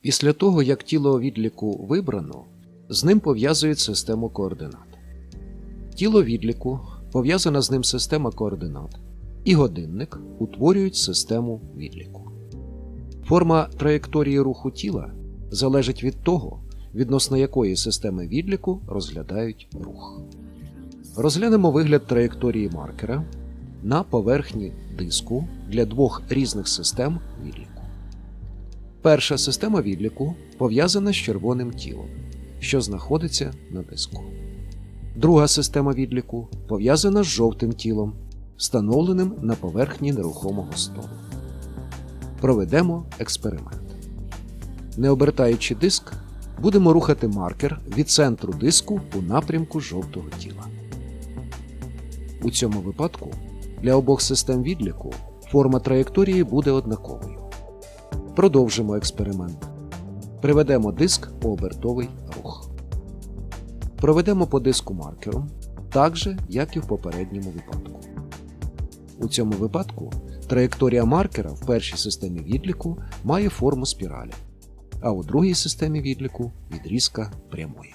Після того, як тіло відліку вибрано, з ним пов'язують систему координат. Тіло відліку пов'язана з ним система координат, і годинник утворюють систему відліку. Форма траєкторії руху тіла залежить від того, відносно якої системи відліку розглядають рух. Розглянемо вигляд траєкторії маркера на поверхні диску для двох різних систем відліку. Перша система відліку пов'язана з червоним тілом, що знаходиться на диску. Друга система відліку пов'язана з жовтим тілом, встановленим на поверхні нерухомого столу. Проведемо експеримент. Не обертаючи диск, будемо рухати маркер від центру диску у напрямку жовтого тіла. У цьому випадку для обох систем відліку форма траєкторії буде однаковою. Продовжимо експеримент. Приведемо диск у обертовий рух. Проведемо по диску маркером, так же, як і в попередньому випадку. У цьому випадку траєкторія маркера в першій системі відліку має форму спіралі, а у другій системі відліку відрізка прямої.